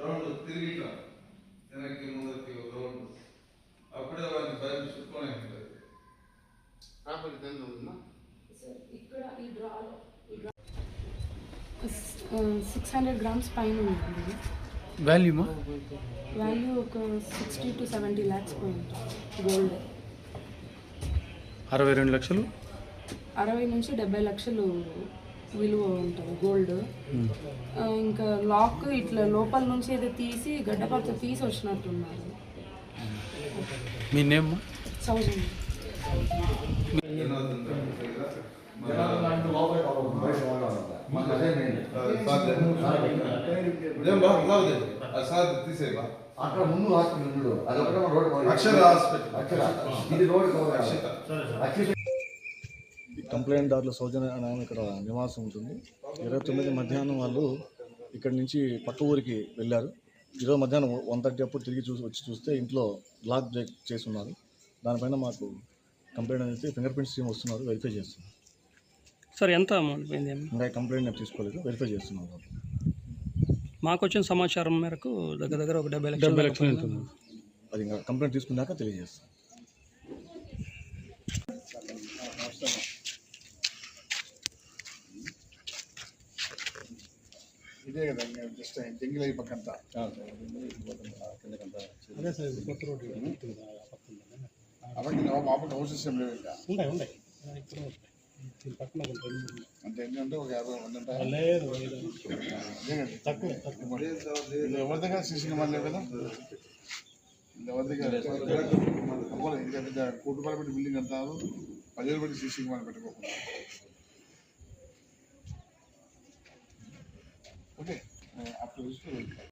Round తిరిగి ఇట్లా వెనక్కి ముందరికి ఒక రౌండ్ అప్పుడే వాడిని భయం చుట్టుకొని సార్ ఇక్కడ ఈ డ్రాలో సిక్స్ హండ్రెడ్ గ్రామ్స్ పైన ఉంటుంది వాల్యూమా? వాల్యూ ఒక సిక్స్టీ టు సెవెంటీ ల్యాక్స్ పోయింది గోల్డ్ అరవై రెండు లక్షలు? అరవై నుంచి డెబ్బై లక్షలు విలువ ఉంటుంది గోల్డ్ ఆ, ఇంకా లాక్ ఇట్లా లోపల నుంచి ఏదో తీసి గడ్డపత్ర తీసి వచ్చినట్టున్నారు. మీ నేమ్ అక్కడ ముందు హాస్పిటల్ ఉన్నాడు అది ఒకటే మన road cover Akshara hospital. Akshara ఇది రోడ్డు కవర్ అక్షిత. కంప్లైంట్ దారుల సౌజన్య అనే ఇక్కడ నివాసం ఉంటుంది. ఇరవై తొమ్మిది మధ్యాహ్నం వాళ్ళు ఇక్కడ నుంచి పక్క ఊరికి వెళ్ళారు. ఈరోజు మధ్యాహ్నం వన్ థర్టీ అప్పుడు తిరిగి చూసి వచ్చి చూస్తే ఇంట్లో లాక్ బ్రేక్ చేసి ఉన్నారు. దానిపైన మాకు కంప్లైంట్ అనేది ఫింగర్ ప్రింట్స్ టీమ్ వస్తున్నారు వెరిఫై చేస్తున్నారు. సార్ ఎంత అమౌంట్ పోయింది ఇంకా కంప్లైంట్ నేను తీసుకోలేదు వెరిఫై చేస్తున్నారు. మాకు వచ్చిన సమాచారం మేరకు దగ్గర దగ్గర ఒక డెబ్బై లక్షలు డెబ్బై లక్షలు ఉంటుంది అది ఇంకా కంప్లైంట్ తీసుకున్నాక తెలియజేస్తాను ఇదే కదా జస్ట్ జంగిల్ అయి పక్కంతా అవన్నీ మామూలు హౌసెస్ ఏం లేవు ఇంకా ఉన్నాయి ఉన్నాయి ఇప్పుడు దీని పక్కన అంటే ఏంటంటే ఒక యాభై మంది ఉంటారు లేదు. అదే తక్కువ ఎవరి దగ్గర సీసీ కెమెరా లేవు కదా ఎవరి దగ్గర అవ్వలేదు ఇంకా పెద్ద కోటి రూపాయలు పెట్టి బిల్డింగ్ అంటారు పదివేలు పెట్టి సీసీ కెమెరా పెట్టుకోకుండా ఓకే అప్పుడు